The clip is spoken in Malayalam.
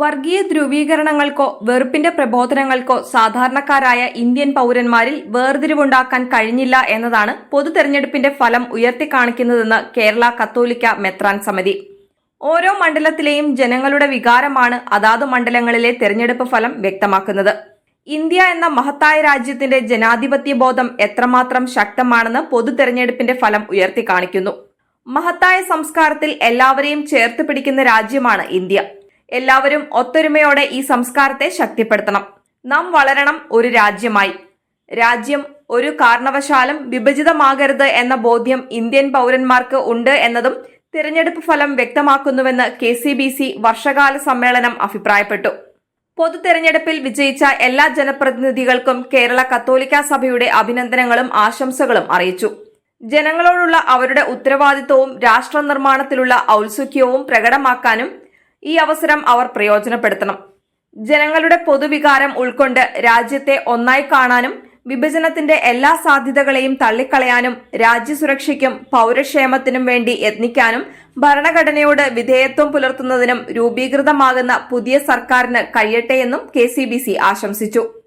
വർഗീയ ധ്രുവീകരണങ്ങൾക്കോ വെറുപ്പിന്റെ പ്രബോധനങ്ങൾക്കോ സാധാരണക്കാരായ ഇന്ത്യൻ പൌരന്മാരിൽ വേർതിരിവുണ്ടാക്കാൻ കഴിഞ്ഞില്ല എന്നതാണ് പൊതു തെരഞ്ഞെടുപ്പിന്റെ ഫലം ഉയർത്തിക്കാണിക്കുന്നതെന്ന് കേരള കത്തോലിക്ക മെത്രാൻ സമിതി. ഓരോ മണ്ഡലത്തിലെയും ജനങ്ങളുടെ വികാരമാണ് അതാതു മണ്ഡലങ്ങളിലെ തെരഞ്ഞെടുപ്പ് ഫലം വ്യക്തമാക്കുന്നത്. ഇന്ത്യ എന്ന മഹത്തായ രാജ്യത്തിന്റെ ജനാധിപത്യ ബോധം എത്രമാത്രം ശക്തമാണെന്ന് പൊതു തെരഞ്ഞെടുപ്പിന്റെ ഫലം ഉയർത്തിക്കാണിക്കുന്നു. മഹത്തായ സംസ്കാരത്തിൽ എല്ലാവരെയും ചേർത്ത് പിടിക്കുന്ന രാജ്യമാണ് ഇന്ത്യ. എല്ലാവരും ഒത്തൊരുമയോടെ ഈ സംസ്കാരത്തെ ശക്തിപ്പെടുത്തണം. നാം വളരണം ഒരു രാജ്യമായി. രാജ്യം ഒരു കാരണവശാലും വിഭജിതമാകരുത് എന്ന ബോധ്യം ഇന്ത്യൻ പൗരന്മാർക്ക് ഉണ്ട് എന്നതും തിരഞ്ഞെടുപ്പ് ഫലം വ്യക്തമാക്കുന്നുവെന്ന് കെ സി ബി സി വർഷകാല സമ്മേളനം അഭിപ്രായപ്പെട്ടു. പൊതു തെരഞ്ഞെടുപ്പിൽ വിജയിച്ച എല്ലാ ജനപ്രതിനിധികൾക്കും കേരള കത്തോലിക്ക സഭയുടെ അഭിനന്ദനങ്ങളും ആശംസകളും അറിയിച്ചു. ജനങ്ങളോടുള്ള അവരുടെ ഉത്തരവാദിത്വവും രാഷ്ട്ര നിർമ്മാണത്തിലുള്ള ഔത്സുക്യവും പ്രകടമാക്കാനും ഈ അവസരം അവർ പ്രയോജനപ്പെടുത്തണം. ജനങ്ങളുടെ പൊതുവികാരം ഉൾക്കൊണ്ട് രാജ്യത്തെ ഒന്നായി കാണാനും വിഭജനത്തിന്റെ എല്ലാ സാധ്യതകളെയും തള്ളിക്കളയാനും രാജ്യസുരക്ഷയ്ക്കും പൗരക്ഷേമത്തിനും വേണ്ടി യത്നിക്കാനും ഭരണഘടനയോട് വിധേയത്വം പുലർത്തുന്നതിനും രൂപീകൃതമാകുന്ന പുതിയ സർക്കാരിന് കഴിയട്ടെയെന്നും കെ ആശംസിച്ചു.